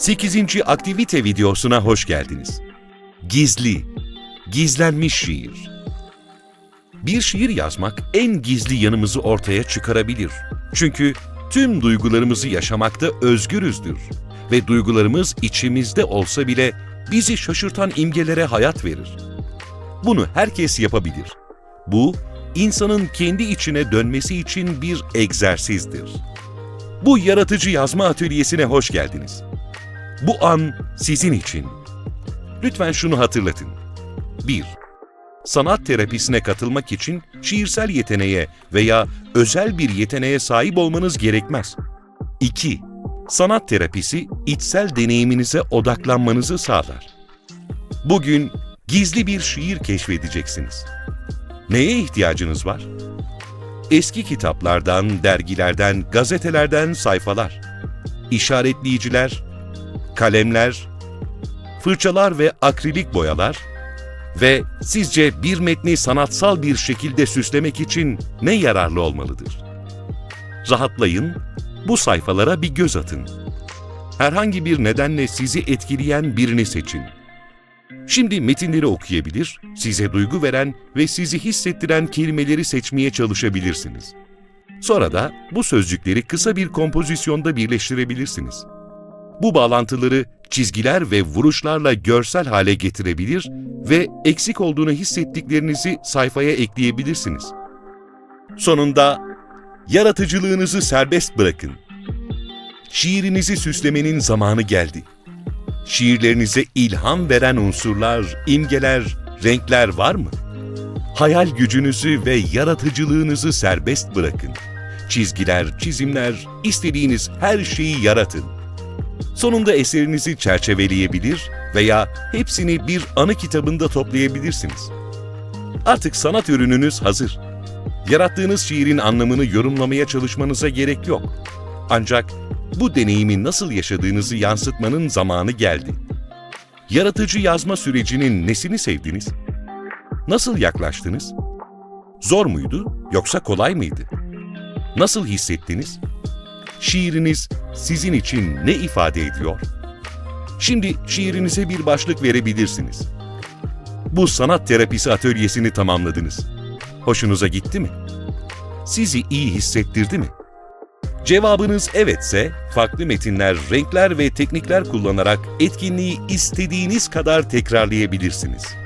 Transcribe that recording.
8. aktivite videosuna hoş geldiniz. Gizli, gizlenmiş şiir. Bir şiir yazmak en gizli yanımızı ortaya çıkarabilir. Çünkü tüm duygularımızı yaşamakta özgürüzdür ve duygularımız içimizde olsa bile bizi şaşırtan imgelere hayat verir. Bunu herkes yapabilir. Bu, insanın kendi içine dönmesi için bir egzersizdir. Bu yaratıcı yazma atölyesine hoş geldiniz. Bu an sizin için. Lütfen şunu hatırlatın. 1. Sanat terapisine katılmak için şiirsel yeteneğe veya özel bir yeteneğe sahip olmanız gerekmez. 2. Sanat terapisi içsel deneyiminize odaklanmanızı sağlar. Bugün gizli bir şiir keşfedeceksiniz. Neye ihtiyacınız var? Eski kitaplardan, dergilerden, gazetelerden sayfalar, işaretleyiciler, kalemler, fırçalar ve akrilik boyalar ve sizce bir metni sanatsal bir şekilde süslemek için ne yararlı olmalıdır? Rahatlayın, bu sayfalara bir göz atın. Herhangi bir nedenle sizi etkileyen birini seçin. Şimdi metinleri okuyabilir, size duygu veren ve sizi hissettiren kelimeleri seçmeye çalışabilirsiniz. Sonra da bu sözcükleri kısa bir kompozisyonda birleştirebilirsiniz. Bu bağlantıları çizgiler ve vuruşlarla görsel hale getirebilir ve eksik olduğunu hissettiklerinizi sayfaya ekleyebilirsiniz. Sonunda yaratıcılığınızı serbest bırakın. Şiirinizi süslemenin zamanı geldi. Şiirlerinize ilham veren unsurlar, imgeler, renkler var mı? Hayal gücünüzü ve yaratıcılığınızı serbest bırakın. Çizgiler, çizimler, istediğiniz her şeyi yaratın. Sonunda eserinizi çerçeveleyebilir veya hepsini bir anı kitabında toplayabilirsiniz. Artık sanat ürününüz hazır. Yarattığınız şiirin anlamını yorumlamaya çalışmanıza gerek yok. Ancak bu deneyimi nasıl yaşadığınızı yansıtmanın zamanı geldi. Yaratıcı yazma sürecinin nesini sevdiniz? Nasıl yaklaştınız? Zor muydu yoksa kolay mıydı? Nasıl hissettiniz? Şiiriniz sizin için ne ifade ediyor? Şimdi şiirinize bir başlık verebilirsiniz. Bu sanat terapisi atölyesini tamamladınız. Hoşunuza gitti mi? Sizi iyi hissettirdi mi? Cevabınız evetse, farklı metinler, renkler ve teknikler kullanarak etkinliği istediğiniz kadar tekrarlayabilirsiniz.